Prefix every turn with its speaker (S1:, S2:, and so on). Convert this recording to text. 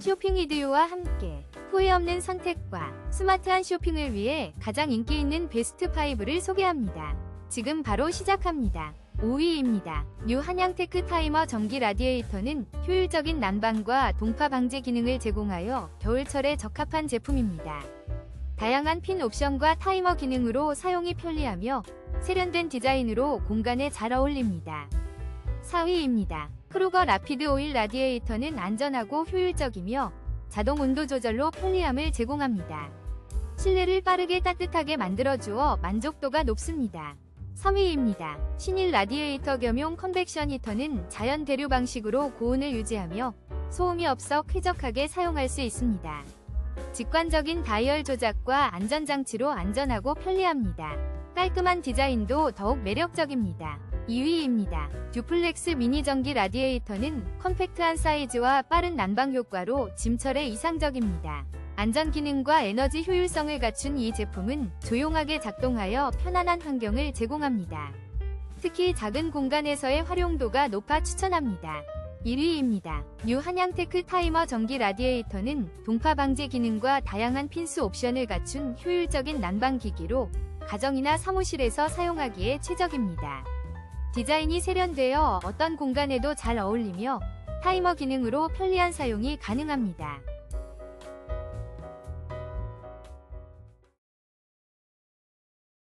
S1: 쇼핑 이디오와 함께 후회 없는 선택과 스마트한 쇼핑을 위해 가장 인기 있는 베스트 5를 소개합니다. 지금 바로 시작합니다. 5위입니다. 뉴 한양테크 타이머 전기 라디에이터는 효율적인 난방과 동파 방지 기능을 제공하여 겨울철에 적합한 제품입니다. 다양한 핀 옵션과 타이머 기능으로 사용이 편리하며 세련된 디자인으로 공간에 잘 어울립니다. 4위입니다. 크루거 라피드 오일 라디에이터는 안전하고 효율적이며 자동 온도 조절로 편리함을 제공합니다. 실내를 빠르게 따뜻하게 만들어주어 만족도가 높습니다. 3위입니다. 신일 라디에이터 겸용 컨벡션 히터는 자연 대류 방식으로 고온을 유지하며 소음이 없어 쾌적하게 사용할 수 있습니다. 직관적인 다이얼 조작과 안전장치로 안전하고 편리합니다. 깔끔한 디자인도 더욱 매력적입니다. 2위입니다. 듀플렉스 미니 전기 라디에이터는 컴팩트한 사이즈와 빠른 난방 효과로 짐철에 이상적입니다. 안전 기능과 에너지 효율성을 갖춘 이 제품은 조용하게 작동하여 편안한 환경을 제공합니다. 특히 작은 공간에서의 활용도가 높아 추천합니다. 1위입니다. 뉴 한양테크 타이머 전기 라디에이터는 동파 방지 기능과 다양한 핀수 옵션을 갖춘 효율적인 난방 기기로 가정이나 사무실에서 사용하기에 최적입니다. 디자인이 세련되어 어떤 공간에도 잘 어울리며 타이머 기능으로 편리한 사용이 가능합니다.